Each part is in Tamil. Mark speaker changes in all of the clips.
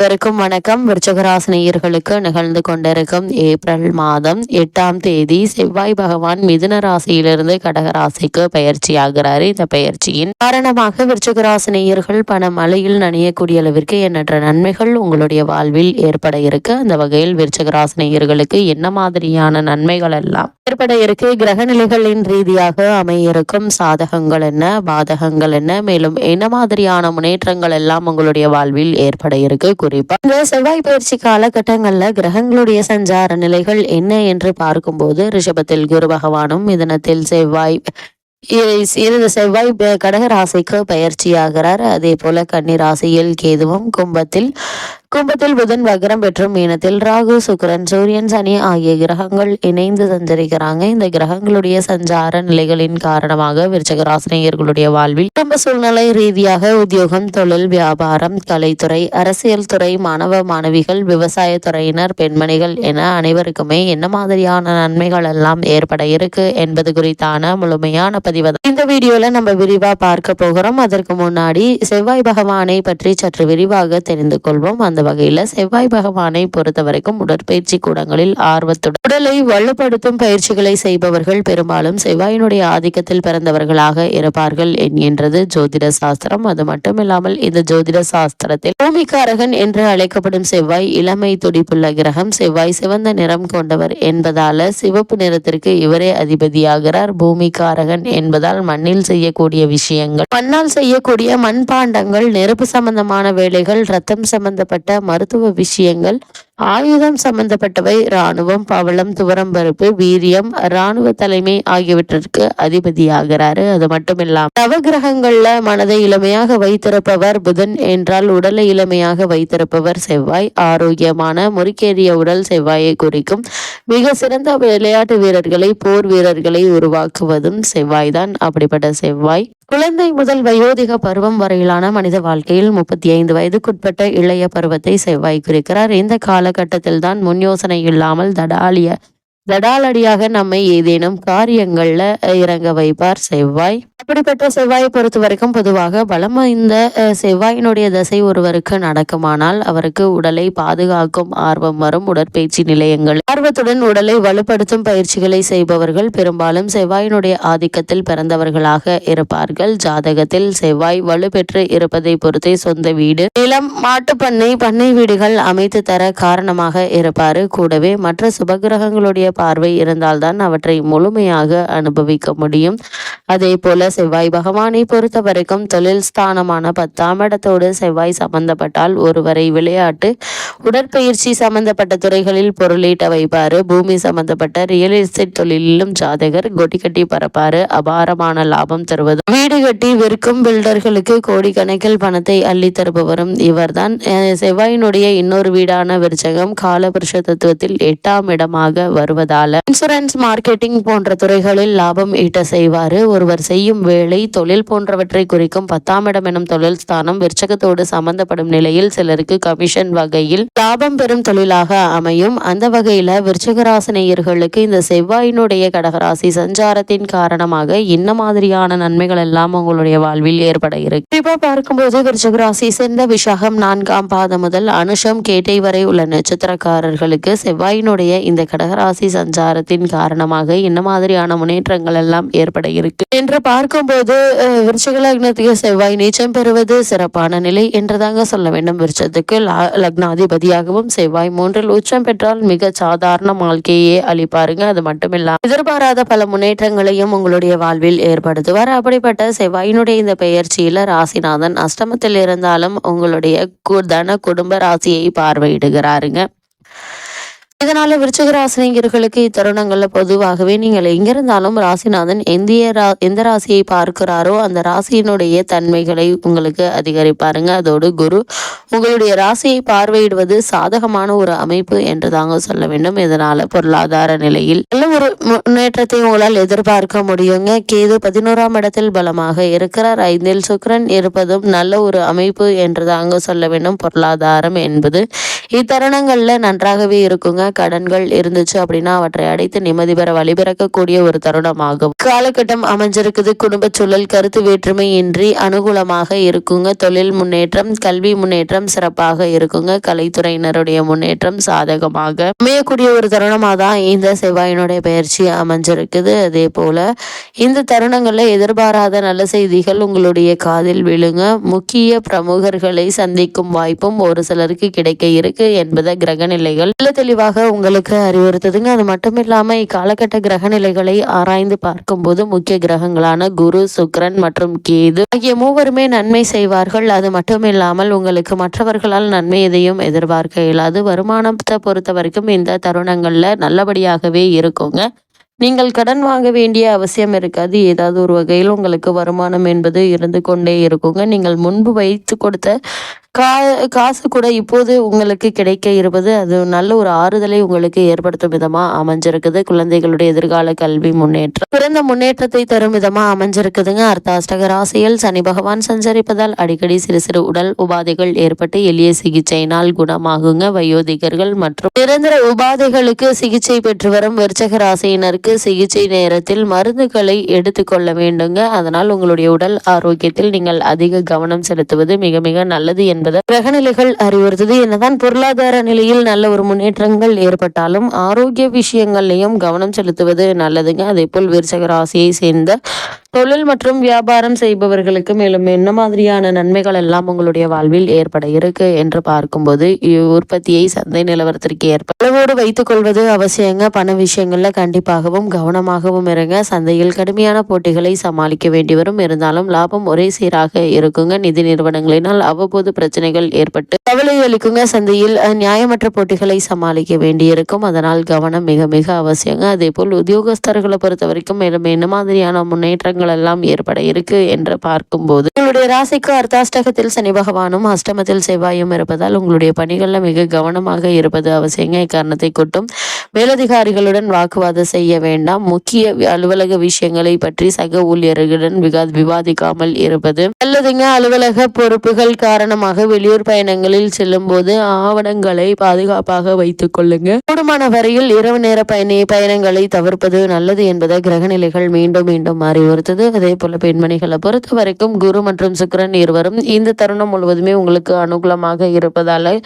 Speaker 1: அனைவருக்கும் வணக்கம். விருச்சகராசினியர்களுக்கு நிகழ்ந்து கொண்டிருக்கும் ஏப்ரல் மாதம் எட்டாம் தேதி செவ்வாய் பகவான் மிதுன ராசியிலிருந்து கடகராசிக்கு பயிற்சி பயிற்சியாகிறாரு இந்த பயிற்சியின் காரணமாக விருச்சகராசினியர்கள் பண மழையில் நனையக்கூடிய அளவிற்கு எண்ணற்ற நன்மைகள் உங்களுடைய வாழ்வில் ஏற்பட இருக்கு. அந்த வகையில் விருச்சகராசினியர்களுக்கு என்ன மாதிரியான நன்மைகள் எல்லாம் ஏற்பட இருக்கு? கிரக நிலைகளின் ரீதியாக அமையிருக்கும் சாதகங்கள் என்ன? பாதகங்கள் என்ன? மேலும் என்ன மாதிரியான முன்னேற்றங்கள் எல்லாம் உங்களுடைய வாழ்வில் ஏற்பட இருக்கு? குறிப்பா இந்த செவ்வாய் பயிற்சி காலகட்டங்கள்ல கிரகங்களுடைய சஞ்சார நிலைகள் என்ன என்று பார்க்கும்போது ரிஷபத்தில் குரு பகவானும் மிதனத்தில் செவ்வாய் இ- செவ்வாய் கடக ராசிக்கு பயிற்சியாகிறார். அதே போல கன்னி ராசியில் கேதுவும் கும்பத்தில் கும்பத்தில் புதன் வக்ரம் பெற்றும் மீனத்தில் ராகு சுக்கிரன் சூரியன் சனி ஆகிய கிரகங்கள் இணைந்து சஞ்சரிக்கிறாங்க. இந்த கிரகங்களுடைய சஞ்சார நிலைகளின் காரணமாக விருச்சக ராசினியர்களுடைய வாழ்வில் குடும்ப சூழ்நிலை ரீதியாக உத்தியோகம் தொழில் வியாபாரம் கலைத்துறை அரசியல் துறை மாணவ மாணவிகள் விவசாய துறையினர் பெண்மணிகள் என அனைவருக்குமே என்ன மாதிரியான நன்மைகள் எல்லாம் ஏற்பட இருக்கு என்பது குறித்தான முழுமையான பதிவு இந்த வீடியோல நம்ம விரிவா பார்க்க போகிறோம். அதற்கு முன்னாடி செவ்வாய் பகவானை பற்றி சற்று விரிவாக தெரிந்து கொள்வோம். அந்த வகையில் செவ்வாய் பகவானை பொறுத்த வரைக்கும் உடற்பயிற்சி கூடங்களில் ஆர்வத்துடன் உடலை வலுப்படுத்தும் பயிற்சிகளை செய்பவர்கள் பெரும்பாலும் செவ்வாயினுடைய ஆதிக்கத்தில் பிறந்தவர்களாக இருப்பார்கள் என்கின்றது ஜோதிட சாஸ்திரம். அது மட்டுமில்லாமல் இந்த ஜோதிட சாஸ்திரத்தில் பூமிக்காரகன் என்று அழைக்கப்படும் செவ்வாய் இளமை துடிப்புள்ள கிரகம் செவ்வாய் சிவந்த நிறம் கொண்டவர் என்பதால சிவப்பு நிறத்திற்கு இவரே அதிபதியாகிறார். பூமிக்காரகன் என்பதால் மண்ணில் செய்யக்கூடிய விஷயங்கள் மண்ணால் செய்யக்கூடிய மண்பாண்டங்கள் நெருப்பு சம்பந்தமான வேலைகள் ரத்தம் சம்பந்தப்பட்ட மருத்துவ விஷயங்கள் ஆயுதம் சம்பந்தப்பட்டவை இராணுவம் பவளம் துவரம்பருப்பு வீரியம் இராணுவ தலைமை ஆகியவற்றிற்கு அதிபதியாகிறாரு. அது மட்டும் இல்லாம நவகிரகங்கள்ல மனதை இளமையாக வைத்திருப்பவர் புதன் என்றால் உடலை இளமையாக வைத்திருப்பவர் செவ்வாய். ஆரோக்கியமான முறுக்கேறிய உடல் செவ்வாயை குறிக்கும் மிக சிறந்த விளையாட்டு வீரர்களை போர் வீரர்களை உருவாக்குவதும் செவ்வாய் தான் அப்படிப்பட்ட செவ்வாய். குழந்தை முதல் வயோதிக பருவம் வரையிலான மனித வாழ்க்கையில் முப்பத்தி ஐந்து வயதுக்குட்பட்ட இளைய பருவத்தை செவ்வாய் குறிக்கிறார். இந்த காலகட்டத்தில் தான் முன் யோசனை இல்லாமல் தடாலிய தடாலடியாக நம்மை ஏதேனும் காரியங்கள்ல இறங்க வைப்பார் செவ்வாய். அப்படிப்பட்ட செவ்வாயை பொறுத்த வரைக்கும் பொதுவாக பலம் இந்த செவ்வாயினுடைய தசை ஒருவருக்கு நடக்குமானால் அவருக்கு உடலை பாதுகாக்கும் ஆர்வம் வரும். உடற்பயிற்சி நிலையங்கள். ஆர்வத்துடன் உடலை வலுப்படுத்தும் பயிற்சிகளை செய்பவர்கள் பெரும்பாலும் செவ்வாயினுடைய ஆதிக்கத்தில் பிறந்தவர்களாக இருப்பார்கள். ஜாதகத்தில் செவ்வாய் வலுப்பெற்று இருப்பதை பொறுத்தே சொந்த வீடு நிலம் மாட்டுப்பண்ணை பண்ணை வீடுகள் அமைத்து தர காரணமாக இருப்பாரு. கூடவே மற்ற சுபகிரகங்களுடைய பார்வை இருந்தால்தான் அவற்றை முழுமையாக அனுபவிக்க முடியும். அதே போல செவ்வாய் பகவானை பொறுத்த வரைக்கும் தொழில் ஸ்தானமான பத்தாம் இடத்தோடு செவ்வாய் சம்பந்தப்பட்டால் ஒருவரை விளையாட்டு உடற்பயிற்சி சம்பந்தப்பட்ட துறைகளில் பொருளீட்ட வைப்பாரு. பூமி சம்பந்தப்பட்ட ரியல் எஸ்டேட் தொழிலிலும் ஜாதகர் கொட்டி கட்டி பரப்பாரு அபாரமான லாபம் தருவது. வீடு கட்டி விற்கும் பில்டர்களுக்கு கோடிக்கணக்கில் பணத்தை அள்ளி தருபவரும் இவர்தான். செவ்வாயினுடைய இன்னொரு வீடான விருச்சகம் காலபுருஷ தத்துவத்தில் எட்டாம் இடமாக வருவது வருவதால இன்சூரன்ஸ் மார்க்கெட்டிங் போன்ற துறைகளில் லாபம் ஈட்ட செய்வாரு. ஒருவர் செய்யும் வேலை தொழில் போன்றவற்றை குறிக்கும் பத்தாம் இடம் எனும் தொழில் ஸ்தானம் விற்சகத்தோடு சம்பந்தப்படும் நிலையில் சிலருக்கு கமிஷன் வகையில் லாபம் பெறும் தொழிலாக அமையும். அந்த வகையில விருச்சகராசினியர்களுக்கு இந்த செவ்வாயினுடைய கடகராசி சஞ்சாரத்தின் காரணமாக என்ன மாதிரியான நன்மைகள் எல்லாம் உங்களுடைய வாழ்வில் ஏற்பட இருக்கு? குறிப்பா பார்க்கும்போது விருச்சகராசி சேர்ந்த விஷாகம் நான்காம் பாதம் முதல் அனுஷம் கேட்டை வரை உள்ள நட்சத்திரக்காரர்களுக்கு செவ்வாயினுடைய இந்த கடகராசி சஞ்சாரத்தின் காரணமாக என்ன மாதிரியான முன்னேற்றங்கள் எல்லாம் ஏற்பட இருக்கு? என்று பார்க்கும்போது அஹ், லக்னத்துக்கு செவ்வாய் நீச்சம் பெறுவது சிறப்பான நிலை என்றுதாங்க சொல்ல வேண்டும். விருச்சத்துக்கு லா- லக்னாதிபதியாகவும் செவ்வாய் மூன்றில் உச்சம் பெற்றால் மிக சாதாரண வாழ்க்கையே அளிப்பாருங்க. அது மட்டுமில்லாம எதிர்பாராத பல முன்னேற்றங்களையும் உங்களுடைய வாழ்வில் ஏற்படுத்துவார். அப்படிப்பட்ட செவ்வாயினுடைய இந்த பெயர்ச்சியில ராசிநாதன் அஷ்டமத்தில் இருந்தாலும் உங்களுடைய தன குடும்ப ராசியை பார்வையிடுகிறாருங்க. இதனால விருச்சிக ராசினியர்களுக்கு இத்தருணங்கள்ல பொதுவாகவே நீங்கள் எங்கிருந்தாலும் ராசிநாதன் எந்திய ரா எந்த ராசியை பார்க்கிறாரோ அந்த ராசியினுடைய தன்மைகளை உங்களுக்கு அதிகரிப்பாருங்க. அதோடு குரு உங்களுடைய ராசியை பார்வையிடுவது சாதகமான ஒரு அமைப்பு என்று தாங்க சொல்ல வேண்டும். இதனால பொருளாதார நிலையில் நல்ல ஒரு முன்னேற்றத்தை உங்களால் எதிர்பார்க்க முடியுங்க. கேது பதினோராம் இடத்தில் பலமாக இருக்கிறார். ஐந்தில் சுக்ரன் இருப்பதும் நல்ல ஒரு அமைப்பு என்று தாங்க சொல்ல வேண்டும். பொருளாதாரம் என்பது இத்தருணங்களில் நன்றாகவே இருக்குங்க. கடன்கள் இருந்துச்சு அப்படின்னா அவற்றை அடைத்து நிம்மதி பெற வழிபிறக்கக்கூடிய ஒரு தருணமாகும். காலகட்டம் அமைஞ்சிருக்குது. குடும்ப சூழல் கருத்து வேற்றுமை இன்றி அனுகூலமாக இருக்குங்க. தொழில் முன்னேற்றம் கல்வி முன்னேற்றம் சிறப்பாக இருக்குங்க. கலைத்துறையினருடைய முன்னேற்றம் சாதகமாக அமையக்கூடிய ஒரு தருணமாக தான் இந்த செவ்வாயினுடைய பயிற்சி அமைஞ்சிருக்குது. அதே போல இந்த தருணங்களில் எதிர்பாராத நல்ல செய்திகள் உங்களுடைய காதில் விழுங்க. முக்கிய பிரமுகர்களை சந்திக்கும் வாய்ப்பும் ஒரு சிலருக்கு கிடைக்க இருக்கு. என்பதை கிரகநிலைகள் நல்ல தெளிவாக உங்களுக்கு அறிவுறுத்துதுங்க. அது மட்டும் இல்லாம இக்காலகட்ட கிரகநிலைகளை ஆராய்ந்து பார்க்கும்போது முக்கிய கிரகங்களான குரு சுக்ரன் மற்றும் கேது ஆகிய மூவருமே நன்மை செய்வார்கள். அது மட்டும் இல்லாமல் உங்களுக்கு மற்றவர்களால் நன்மை எதையும் எதிர்பார்க்க இயலாது. வருமானத்தை பொறுத்த வரைக்கும் இந்த தருணங்கள்ல நல்லபடியாகவே இருக்குங்க. நீங்கள் கடன் வாங்க வேண்டிய அவசியம் இருக்காது. ஏதாவது ஒரு வகையில் உங்களுக்கு வருமானம் என்பது இருந்து கொண்டே இருக்குங்க. நீங்கள் முன்பு வைத்து கொடுத்த கா காசு கூட இப்போது உங்களுக்கு கிடைக்க இருப்பது அது நல்ல ஒரு ஆறுதலை உங்களுக்கு ஏற்படுத்தும் விதமா அமைஞ்சிருக்குது. குழந்தைகளுடைய எதிர்கால கல்வி முன்னேற்றம் பிறந்த முன்னேற்றத்தை தரும் விதமா அமைஞ்சிருக்குதுங்க. அர்த்தாஷ்டக ராசியில் சனி பகவான் சஞ்சரிப்பதால் அடிக்கடி சிறு சிறு உடல் உபாதைகள் ஏற்பட்டு எளிய சிகிச்சையினால் குணமாகுங்க. வயோதிகர்கள் மற்றும் நிரந்தர உபாதைகளுக்கு சிகிச்சை பெற்று வரும் விருச்சக ராசியினருக்கு சிகிச்சை நேரத்தில் மருந்துகளை எடுத்துக்கொள்ள வேண்டுங்க. அதனால் உங்களுடைய உடல் ஆரோக்கியத்தில் நீங்கள் அதிக கவனம் செலுத்துவது மிக மிக நல்லது என்பது கிரகநிலைகள் அறிவுறுத்தது. என்னதான் பொருளாதார நிலையில் நல்ல ஒரு முன்னேற்றங்கள் ஏற்பட்டாலும் ஆரோக்கிய விஷயங்கள்லையும் கவனம் செலுத்துவது நல்லதுங்க. அதே போல் விருச்சக ராசியை சேர்ந்த தொழில் மற்றும் வியாபாரம் செய்பவர்களுக்கு மேலும் என்ன மாதிரியான நன்மைகள் எல்லாம் உங்களுடைய வாழ்வில் ஏற்பட இருக்கு என்று பார்க்கும்போது உற்பத்தியை சந்தை நிலவரத்திற்கு ஏற்ப அளவோடு வைத்துக் கொள்வது அவசியங்க. பண விஷயங்கள்ல கண்டிப்பாகவும் கவனமாகவும் இருங்க. சந்தையில் கடுமையான போட்டிகளை சமாளிக்க வேண்டி வரும். இருந்தாலும் லாபம் ஒரே சீராக இருக்குங்க. நிதி நிறுவனங்களினால் அவ்வப்போது பிரச்சனை பிரச்சனைகள் ஏற்பட்டு கவலை அளிக்குங்க சந்தையில் நியாயமற்ற போட்டிகளை சமாளிக்க வேண்டியிருக்கும். அதனால் கவனம் மிக மிக அவசியங்க. அதே போல் உத்தியோகஸ்தர்களை பொறுத்த வரைக்கும் மேலும் என்ன மாதிரியான முன்னேற்றங்கள் எல்லாம் ஏற்பட இருக்கு என்று பார்க்கும்போது உங்களுடைய ராசிக்கு அர்த்தாஷ்டகத்தில் சனி பகவானும் அஷ்டமத்தில் செவ்வாயும் இருப்பதால் உங்களுடைய பணிகளில் மிக கவனமாக இருப்பது அவசியங்க. இக்காரணத்தை கொட்டும் மேலதிகாரிகளுடன் வாக்குவாதம் செய்ய வேண்டாம். முக்கிய அலுவலக விஷயங்களை பற்றி சக ஊழியர்களுடன் விவாதிக்காமல் இருப்பது அல்லதுங்க அலுவலக பொறுப்புகள் காரணமாக வெளியூர் பயணங்களில் செல்லும் போது ஆவணங்களை பாதுகாப்பாக வைத்துக் கொள்ளுங்க. கூடுமான வரையில் இரவு நேர பயணி பயணங்களை தவிர்ப்பது நல்லது என்பதை கிரகநிலைகள் மீண்டும் மீண்டும் அறிவுறுத்தது. அதே போல பெண்மணிகளை பொறுத்த வரைக்கும் குரு மற்றும் சுக்கரன் இருவரும் இந்த தருணம் முழுவதுமே உங்களுக்கு அனுகூலமாக இருப்பதால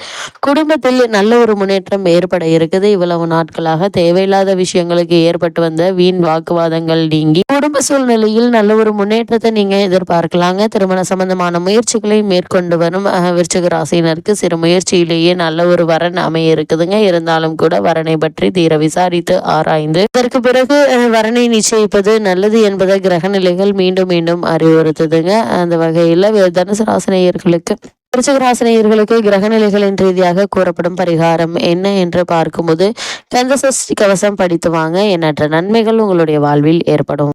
Speaker 1: குடும்பத்தில் நல்ல ஒரு முன்னேற்றம் ஏற்பட இருக்குது. இவ்வளவு நாட்களாக தேவையில்லாத விஷயங்களுக்கு ஏற்பட்டு வந்த வீண் வாக்குவாதங்கள் நீங்கி குடும்ப சூழ்நிலையில் நல்ல ஒரு முன்னேற்றத்தை நீங்க எதிர்பார்க்கலாங்க. திருமண சம்பந்தமான முயற்சிகளை மேற்கொண்டு வரும் விருச்சக ராசினருக்கு சிறு முயற்சியிலேயே நல்ல ஒரு வரன் அமைய இருக்குதுங்க இருந்தாலும் கூட வரனை பற்றி தீர விசாரித்து ஆராய்ந்து அதற்கு பிறகு வரனை நிச்சயிப்பது நல்லது என்பதை கிரக நிலைகள் மீண்டும் மீண்டும் அறிவுறுத்துதுங்க. அந்த வகையில் தனுசு ராசினியர்களுக்கு விருச்சகராசினியர்களுக்கு கிரக நிலைகளின் ரீதியாக கூறப்படும் பரிகாரம் என்ன என்று பார்க்கும்போது கந்த சஷ்டி கவசம் படித்து வாங்க. எண்ணற்ற நன்மைகள் உங்களுடைய வாழ்வில் ஏற்படும்.